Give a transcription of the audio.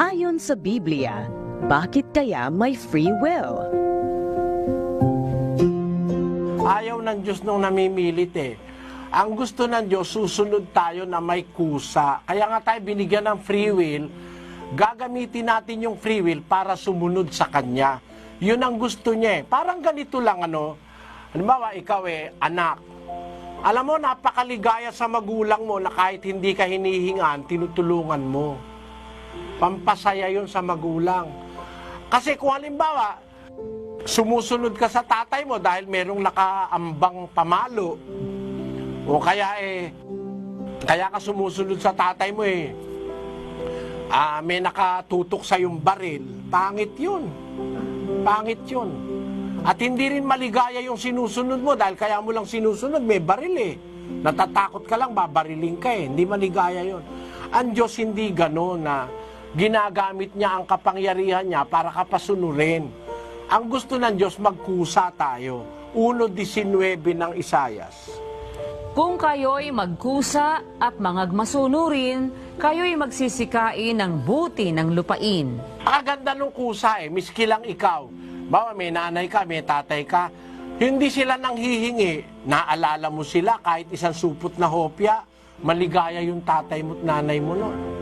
Ayon sa Biblia, bakit kaya may free will? Ayaw ng Diyos nung namimilit eh. Ang gusto ng Diyos, susunod tayo na may kusa. Kaya nga tayo binigyan ng free will, gagamitin natin yung free will para sumunod sa Kanya. Yun ang gusto niya eh. Parang ganito lang ano, halimbawa ikaw eh, anak. Alam mo, napakaligaya sa magulang mo na kahit hindi ka hinihingan, tinutulungan mo. Pampasaya yun sa magulang. Kasi kung halimbawa, sumusunod ka sa tatay mo dahil merong nakaambang pamalo. O kaya eh, kaya ka sumusunod sa tatay mo eh, ah, may nakatutok sa yung baril. Pangit yun. Pangit yun. At hindi rin maligaya yung sinusunod mo dahil kaya mo lang sinusunod, may baril eh. Natatakot ka lang, babariling ka eh. Hindi maligaya yun. Ang Diyos hindi gano'n na ginagamit niya ang kapangyarihan niya para kapasunurin. Ang gusto ng Diyos, magkusa tayo. 1.19 ng Isayas. Kung kayo'y magkusa at mangagmasunurin, kayo'y magsisikain ng buti ng lupain. Akaganda nung kusa eh, miski lang ikaw. Bawa may nanay ka, may tatay ka, hindi sila nang hihingi. Naalala mo sila kahit isang supot na hopya, maligaya yung tatay mo at nanay mo noon.